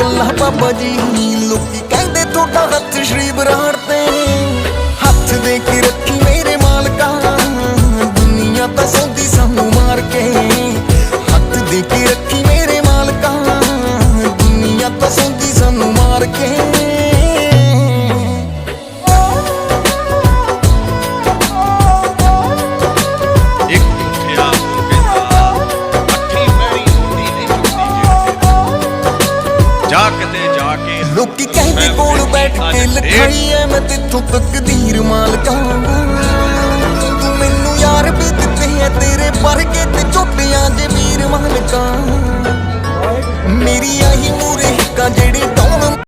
ਗੱਲਾਂ ਬਾਬਾ ਜੀ ਲੋਕੀ ਕਹਿੰਦੇ ਤੁਹਾਡਾ ਹੱਥ ਸ਼੍ਰੀ ਬਰਾੜ ਤੇ। ਹੱਥ ਦੇ ਕੇ ਰੱਖੀ ਮੇਰੇ ਮਾਲਕਾਂ। ਦੁਨੀਆ ਤਾਂ ਜੇ ਕਿਤੇ ਜਾ ਕੇ ਲੋਕੀ ਕਹਿੰਦੇ ਕੋਲ ਬੈਠ ਕੇ ਲਿਖਾਈ ਐ ਮੈਂ ਤੇਥੋਂ ਤਕਦੀਰ ਮਾਲਕਾ ਤੂੰ ਮੈਨੂੰ ਯਾਰ ਵੀ ਦਿੱਤੇ ਐ ਤੇਰੇ ਵਰਗੇ ਤੇ ਝੋਟਿਆਂ ਦੇ ਵੀਰ ਮਾਲਕਾ। ਮੇਰੀ